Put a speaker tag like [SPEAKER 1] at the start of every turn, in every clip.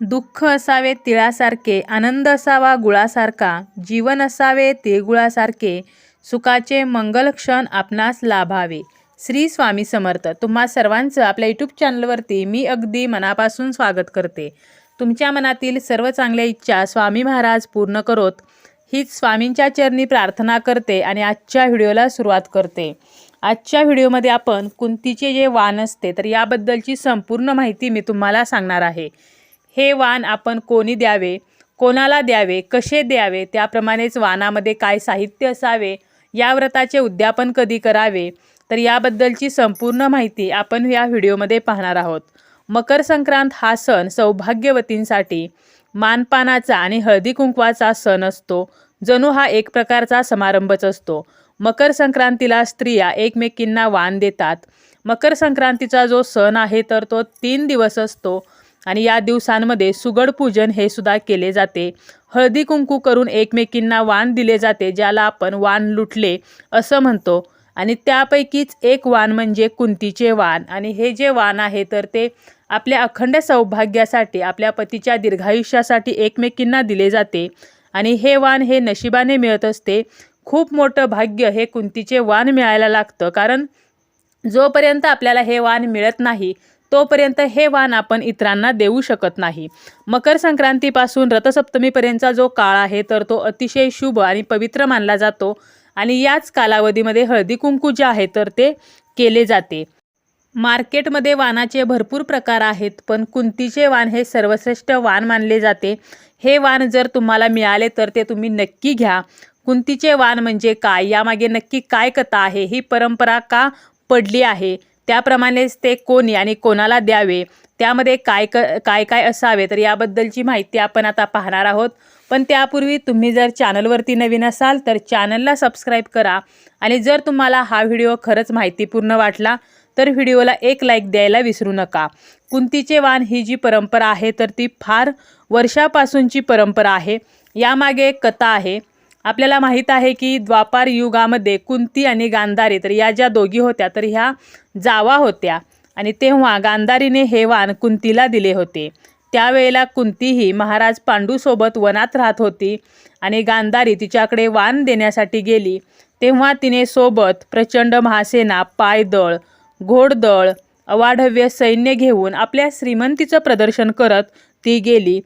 [SPEAKER 1] दुःख असावे तिळासारखे आनंद असावा गुळासारखा जीवन असावे तिळगुळासारखे सुखाचे मंगल क्षण आपणास लाभावे. श्री स्वामी समर्थ. तुम्हा सर्वांचं आपल्या यूट्यूब चॅनलवरती मी अगदी मनापासून स्वागत करते. तुमच्या मनातील सर्व चांगल्या इच्छा स्वामी महाराज पूर्ण करोत. हीच स्वामींच्या चरणी प्रार्थना करते आणि आजच्या व्हिडिओला सुरुवात करते. आजच्या व्हिडिओमध्ये आपण कुंतीचे जे वाण असते तर याबद्दलची संपूर्ण माहिती मी तुम्हाला सांगणार आहे. हे वाण आपण कोणी द्यावे? कोणाला द्यावे? कसे द्यावे? त्याप्रमाणेच वाणामध्ये काय साहित्य असावे? या व्रताचे उद्यापन कधी करावे? तर याबद्दलची संपूर्ण माहिती आपण या व्हिडिओमध्ये पाहणार आहोत. मकर संक्रांत हा सण सौभाग्यवतींसाठी मानपानाचा आणि हळदी कुंकवाचा सण असतो. जणू हा एक प्रकारचा समारंभच असतो. मकर संक्रांतीला स्त्रिया एकमेकींना वाण देतात. मकर संक्रांतीचा जो सण आहे तर तो तीन दिवस असतो. आणि या दिवसांमध्ये सुगड पूजन हे सुद्धा केले जाते. हळदी कुंकू करून एकमेकींना वाण दिले जाते ज्याला आपण वाण लुटले असं म्हणतो. आणि त्यापैकीच एक वाण म्हणजे कुंतीचे वाण. आणि हे जे वाण आहे तर ते आपल्या अखंड सौभाग्यासाठी आपल्या पतीच्या दीर्घायुष्यासाठी एकमेकींना दिले जाते. आणि हे वाण हे नशिबाने मिळत असते. खूप मोठं भाग्य हे कुंतीचे वाण मिळायला लागतं. कारण जोपर्यंत आपल्याला हे वाण मिळत नाही तोपर्यंत हे वाण आपण इतरांना देऊ शकत नाही. मकर संक्रांतीपासून रथसप्तमीपर्यंतचा जो काळ आहे तर तो अतिशय शुभ आणि पवित्र मानला जातो आणि याच कालावधीमध्ये हळदी कुंकू जे आहे तर ते केले जाते. मार्केटमध्ये वाणाचे भरपूर प्रकार आहेत पण कुंतीचे वाण हे सर्वश्रेष्ठ वाण मानले जाते. हे वाण जर तुम्हाला मिळाले तर ते तुम्ही नक्की घ्या. कुंतीचे वाण म्हणजे काय? यामागे नक्की काय कथा आहे? ही परंपरा का पडली आहे? त्याप्रमाणेच ते कोणी आणि कोणाला द्यावे? त्यामध्ये काय क काय काय असावे? तर याबद्दलची माहिती आपण आता पाहणार आहोत. पण त्यापूर्वी तुम्ही जर चॅनलवरती नवीन असाल तर चॅनलला सबस्क्राईब करा. आणि जर तुम्हाला हा व्हिडिओ खरंच माहितीपूर्ण वाटला तर व्हिडिओला एक लाईक द्यायला विसरू नका. कुंतीचे वाण ही जी परंपरा आहे तर ती फार वर्षापासूनची परंपरा आहे. यामागे एक कथा आहे. आपल्याला माहीत आहे की द्वापार युगामध्ये कुंती आणि गांधारी तर या ज्या दोघी होत्या तर ह्या जावा होत्या. आणि तेव्हा गांधारीने हे वाण कुंतीला दिले होते. त्यावेळेला कुंती ही महाराज पांडूसोबत वनात राहत होती आणि गांधारी तिच्याकडे वाण देण्यासाठी गेली. तेव्हा तिने सोबत प्रचंड महासेना पायदळ घोडदळ अवाढव्य सैन्य घेऊन आपल्या श्रीमंतीचं प्रदर्शन करत ती गेली.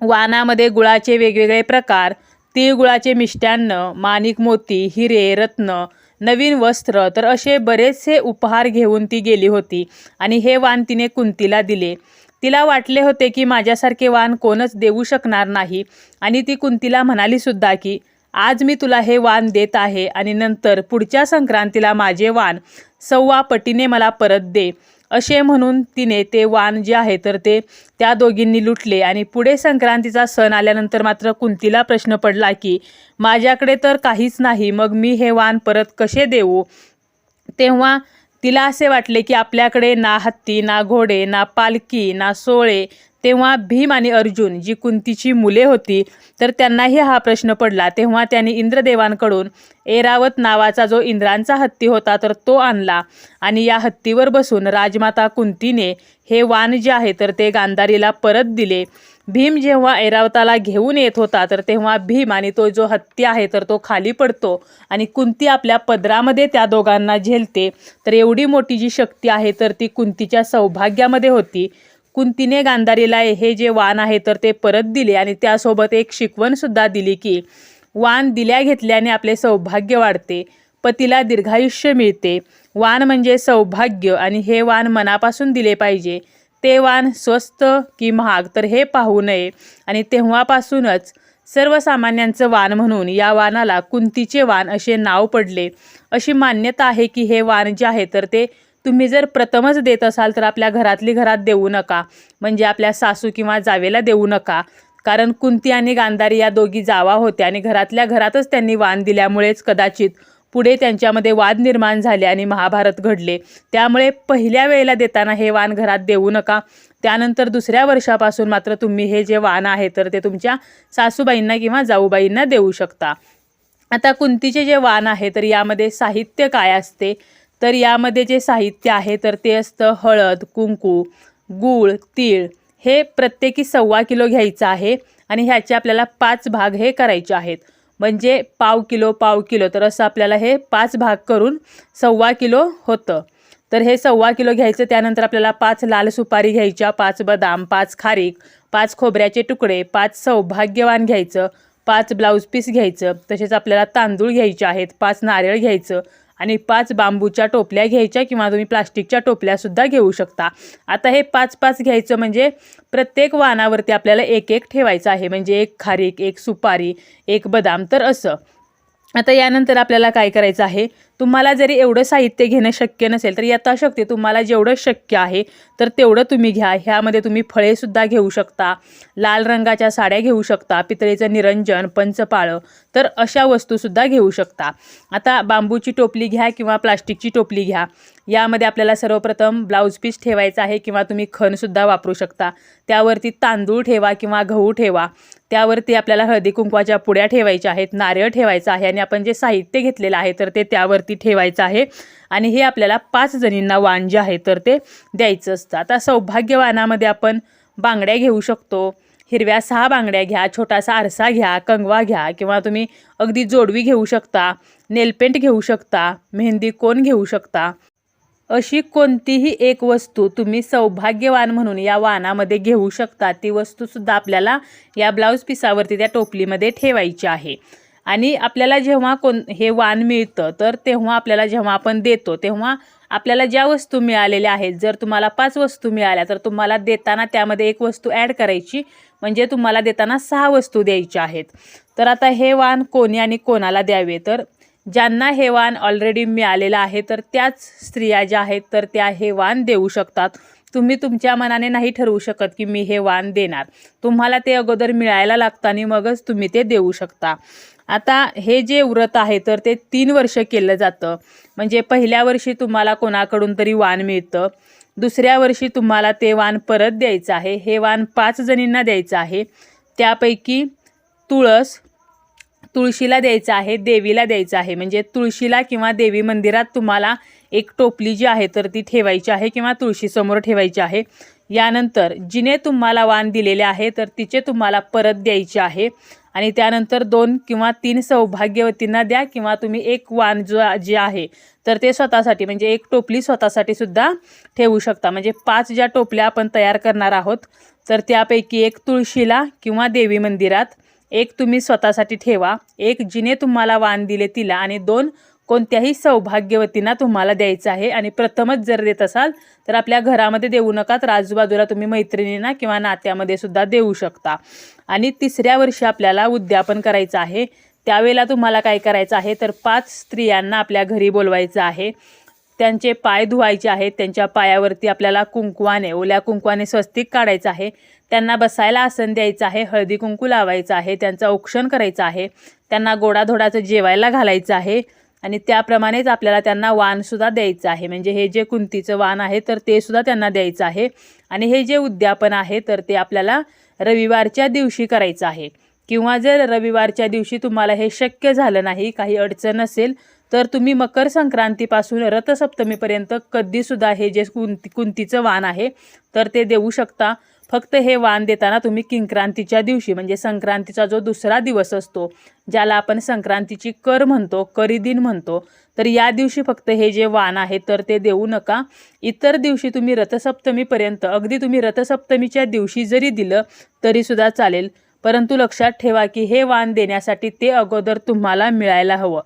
[SPEAKER 1] वाणामध्ये गुळाचे वेगवेगळे प्रकार तिळगुळाचे मिष्टान्न माणिक मोती हिरे रत्न नवीन वस्त्र तर असे बरेचसे उपहार घेऊन ती गेली होती आणि हे वाण तिने कुंतीला दिले. तिला वाटले होते की माझ्यासारखे वाण कोणच देऊ शकणार नाही आणि ती कुंतीला म्हणाली सुद्धा की आज मी तुला हे वाण देत आहे आणि नंतर पुढच्या संक्रांतीला माझे वाण सव्वा पटीने मला परत दे. असे म्हणून तिने ते वाण जे आहे तर ते त्या दोघींनी लुटले. आणि पुढे संक्रांतीचा सण आल्यानंतर मात्र कुंतीला प्रश्न पडला की माझ्याकडे तर काहीच नाही मग मी हे वाण परत कसे देऊ? तेव्हा तिला असे वाटले की आपल्याकडे ना हत्ती ना घोडे ना पालखी ना सोळे तेव्हा भीम आणि अर्जुन जी कुंतीची मुले होती तर त्यांनाही हा प्रश्न पडला. तेव्हा त्यांनी इंद्रदेवांकडून एरावत नावाचा जो इंद्रांचा हत्ती होता तर तो आणला. आणि या हत्तीवर बसून राजमाता कुंतीने हे वान जे आहे तर ते गांधारीला परत दिले. भीम जेव्हा ऐरावताला घेऊन येत होता तर तेव्हा भीम आणि तो जो हत्ती आहे तर तो खाली पडतो आणि कुंती आपल्या पदरामध्ये त्या दोघांना झेलते. तर एवढी मोठी जी शक्ती आहे तर ती कुंतीच्या सौभाग्यामध्ये होती. कुंतीने गांधारीला हे जे वाण आहे तर ते परत दिले आणि त्यासोबत एक शिकवणसुद्धा दिली की वाण दिल्या घेतल्याने आपले सौभाग्य वाढते पतीला दीर्घायुष्य मिळते. वाण म्हणजे सौभाग्य आणि हे वाण मनापासून दिले पाहिजे. ते वाण स्वस्त की महाग तर हे पाहू नये. आणि तेव्हापासूनच सर्वसामान्यांचं वाण म्हणून या वाणाला कुंतीचे वाण असे नाव पडले. अशी मान्यता आहे की हे वाण जे आहे तर ते तुम्ही जर प्रथमच देत असाल तर आपल्या घरातली घरात देऊ नका. म्हणजे आपल्या सासू किंवा जावेला देऊ नका. कारण कुंती आणि गांधारी या दोघी जावा होत्या आणि घरातल्या घरातच त्यांनी वाण दिल्यामुळेच कदाचित पुढे त्यांच्यामध्ये वाद निर्माण झाले आणि महाभारत घडले. त्यामुळे पहिल्या वेळेला देताना हे वाण घरात देऊ नका. त्यानंतर दुसऱ्या वर्षापासून मात्र तुम्ही हे जे वाण आहे तर ते तुमच्या सासूबाईंना किंवा जाऊबाईंना देऊ शकता. आता कुंतीचे जे वाण आहे तर यामध्ये साहित्य काय असते? तर यामध्ये जे साहित्य आहे तर ते असतं हळद कुंकू गूळ तीळ. हे प्रत्येकी सव्वा किलो घ्यायचं आहे आणि ह्याचे आपल्याला पाच भाग हे करायचे आहेत. म्हणजे पाव किलो पाव किलो. तर असं आपल्याला हे पाच भाग करून सव्वा किलो होतं. तर हे सव्वा किलो घ्यायचं त्यानंतर आपल्याला पाच लाल सुपारी घ्यायच्या पाच बदाम पाच खारीक पाच खोबऱ्याचे तुकडे पाच सौभाग्यवान घ्यायचं पाच ब्लाऊज पीस घ्यायचं तसेच आपल्याला तांदूळ घ्यायचे आहेत पाच नारळ घ्यायचं आणि पाच बांबूच्या टोपल्या घ्यायच्या किंवा तुम्ही प्लास्टिकच्या टोपल्यासुद्धा घेऊ शकता. आता हे पाच पाच घ्यायचं म्हणजे प्रत्येक वाणावरती आपल्याला एक एक ठेवायचं आहे. म्हणजे एक खारीक एक सुपारी एक बदाम तर असं. आता यानंतर आपल्याला काय करायचं आहे? तुम्हाला जरी एवढं साहित्य घेणं शक्य नसेल तर यथाशक्ती तुम्हाला जेवढं शक्य आहे तर तेवढं तुम्ही घ्या. ह्यामध्ये तुम्ही फळेसुद्धा घेऊ शकता लाल रंगाच्या साड्या घेऊ शकता पितळेचं निरंजन पंचपाळं तर अशा वस्तूसुद्धा घेऊ शकता. आता बांबूची टोपली घ्या किंवा प्लास्टिकची टोपली घ्या. यामध्ये आपल्याला सर्वप्रथम ब्लाऊज पीस ठेवायचा आहे किंवा तुम्ही खणसुद्धा वापरू शकता. त्यावरती तांदूळ ठेवा किंवा गहू ठेवा. त्यावरती आपल्याला हळदी कुंकवाच्या पुड्या ठेवायच्या आहेत नारळ ठेवायचं आहे आणि आपण जे साहित्य घेतलेलं आहे तर ते त्यावरती ठेवायचं आहे. आणि हे आपल्याला पाच जणींना वाण जे आहे तर ते द्यायचं असतं. आता सौभाग्यवानामध्ये आपण बांगड्या घेऊ शकतो. हिरव्या सहा बांगड्या घ्या छोटासा आरसा घ्या कंगवा घ्या किंवा तुम्ही अगदी जोडवी घेऊ शकता नेलपेंट घेऊ शकता मेहंदी कोण घेऊ शकता. अशी कोणतीही एक वस्तू तुम्ही सौभाग्यवान म्हणून या वाणामध्ये घेऊ शकता. ती वस्तूसुद्धा आपल्याला या ब्लाऊज पिसावरती त्या टोपलीमध्ये ठेवायची आहे. आणि आपल्याला जेव्हा कोण हे वाण मिळतं तर तेव्हा आपल्याला जेव्हा आपण देतो तेव्हा आपल्याला ज्या वस्तू मिळालेल्या आहेत जर तुम्हाला पाच वस्तू मिळाल्या तर तुम्हाला देताना त्यामध्ये एक वस्तू ॲड करायची म्हणजे तुम्हाला देताना सहा वस्तू द्यायच्या आहेत. तर आता हे वाण कोणी आणि कोणाला द्यावे? तर ज्यांना हे वाण ऑलरेडी मिळालेलं आहे तर त्याच स्त्रिया ज्या आहेत तर त्या हे वाण देऊ शकतात. तुम्ही तुमच्या मनाने नाही ठरवू शकत की मी हे वाण देणार. तुम्हाला ते अगोदर मिळायला लागतं आणि मगच तुम्ही ते देऊ शकता. आता हे जे व्रत आहे तर ते तीन वर्ष केलं जातं. म्हणजे पहिल्या वर्षी तुम्हाला कोणाकडून तरी वाण मिळतं. दुसऱ्या वर्षी तुम्हाला ते वाण परत द्यायचं आहे. हे वाण पाच जणींना द्यायचं आहे. त्यापैकी तुळस तुळशीला द्यायचं आहे देवीला द्यायचं आहे. म्हणजे तुळशीला किंवा देवी मंदिरात तुम्हाला एक टोपली जी आहे तर ती ठेवायची आहे किंवा तुळशीसमोर ठेवायची आहे. यानंतर जिने तुम्हाला वाण दिलेले आहे तर तिचे तुम्हाला परत द्यायचे आहे. आणि त्यानंतर दोन किंवा तीन सौभाग्यवतींना द्या किंवा तुम्ही एक वाण जो जे आहे तर ते स्वतःसाठी म्हणजे एक टोपली स्वतःसाठी सुद्धा ठेवू शकता. म्हणजे पाच ज्या टोपल्या आपण तयार करणार आहोत तर त्यापैकी एक तुळशीला किंवा देवी मंदिरात एक तुम्ही स्वतःसाठी ठेवा. एक जिने तुम्हाला वाण दिले तिला आणि दोन कोणत्याही सौभाग्यवतींना तुम्हाला द्यायचं आहे. आणि प्रथमच जर देत असाल तर आपल्या घरामध्ये देऊ नका तर आजूबाजूला तुम्ही मैत्रिणींना किंवा नात्यामध्ये सुद्धा देऊ शकता. आणि तिसऱ्या वर्षी आपल्याला उद्यापन करायचं आहे. त्यावेळेला तुम्हाला काय करायचं आहे? तर पाच स्त्रियांना आपल्या घरी बोलवायचं आहे. त्यांचे पाय धुवायचे आहेत. त्यांच्या पायावरती आपल्याला कुंकवाने ओल्या कुंकवाने स्वस्तिक काढायचं आहे. त्यांना बसायला आसन द्यायचं आहे. हळदी कुंकू लावायचं आहे. त्यांचं औक्षण करायचं आहे. त्यांना गोडाधोडाचं जेवायला घालायचं आहे. आणि त्याप्रमाणेच आपल्याला त्यांना वाणसुद्धा द्यायचं आहे. म्हणजे हे जे कुंतीचं वाण आहे तर ते सुद्धा त्यांना द्यायचं आहे. आणि हे जे उद्यापन आहे तर ते आपल्याला रविवारच्या दिवशी करायचं आहे. किंवा जर रविवारच्या दिवशी तुम्हाला हे शक्य झालं नाही काही अडचण असेल तर तुम्ही मकर संक्रांतीपासून रथसप्तमीपर्यंत कधीसुद्धा हे जे कुंती कुंतीचं वाण आहे तर ते देऊ शकता. फक्त हे वाण देताना तुम्ही किंक्रांतीच्या दिवशी म्हणजे संक्रांतीचा जो दुसरा दिवस असतो ज्याला आपण संक्रांतीची कर म्हणतो करी दिन म्हणतो तर या दिवशी फक्त हे जे वाण आहे तर ते देऊ नका. इतर दिवशी तुम्ही रथसप्तमीपर्यंत अगदी तुम्ही रथसप्तमीच्या दिवशी जरी दिलं तरीसुद्धा चालेल. परंतु लक्षात ठेवा की हे वाण देण्यासाठी ते अगोदर तुम्हाला मिळायला हवं.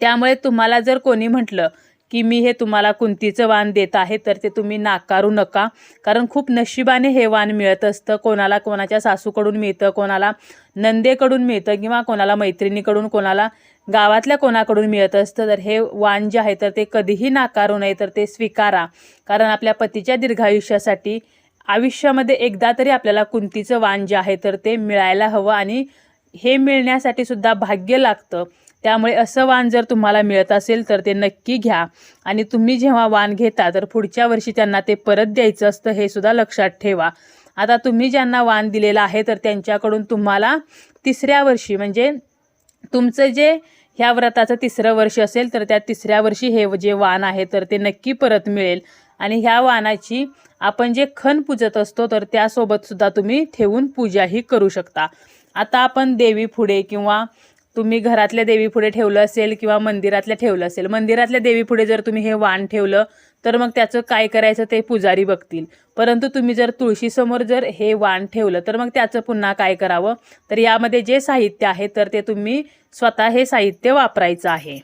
[SPEAKER 1] त्यामुळे तुम्हाला जर कोणी म्हटलं की मी हे तुम्हाला कुंतीचं वाण देत आहे तर ते तुम्ही नाकारू नका. कारण खूप नशिबाने हे वाण मिळत असतं. कोणाला कोणाच्या सासूकडून मिळतं कोणाला नंदेकडून मिळतं किंवा कोणाला मैत्रिणीकडून कोणाला गावातल्या कोणाकडून मिळत असतं. तर हे वाण जे आहे तर ते कधीही नाकारू नये तर ते स्वीकारा. कारण आपल्या पतीच्या दीर्घायुष्यासाठी आयुष्यामध्ये एकदा तरी आपल्याला कुंतीचं वाण जे आहे तर ते मिळायला हवं आणि हे मिळण्यासाठी सुद्धा भाग्य लागतं. त्यामुळे असं वाण जर तुम्हाला मिळत असेल तर ते नक्की घ्या. आणि तुम्ही जेव्हा वाण घेता तर पुढच्या वर्षी त्यांना ते परत द्यायचं असतं हे सुद्धा लक्षात ठेवा. आता तुम्ही ज्यांना वाण दिलेलं आहे तर त्यांच्याकडून तुम्हाला तिसऱ्या वर्षी म्हणजे तुमचं जे ह्या व्रताचं तिसरं वर्ष असेल तर त्या तिसऱ्या वर्षी हे जे वाण आहे तर ते नक्की परत मिळेल. आणि ह्या वाणाची आपण जे खण पूजत असतो तर त्यासोबतसुद्धा तुम्ही ठेवून पूजाही करू शकता. आता आपण देवी पुढे किंवा तुम्ही घरातल्या देवीपुढे ठेवलं असेल किंवा मंदिरातल्या ठेवलं असेल मंदिरातल्या देवीपुढे जर तुम्ही हे वाण ठेवलं तर मग त्याचं काय करायचं ते पुजारी बघतील. परंतु तुम्ही जर तुळशीसमोर जर हे वाण ठेवलं तर मग त्याचं पुन्हा काय करावं? तर यामध्ये जे साहित्य आहे तर ते तुम्ही स्वतः हे साहित्य वापरायचं आहे.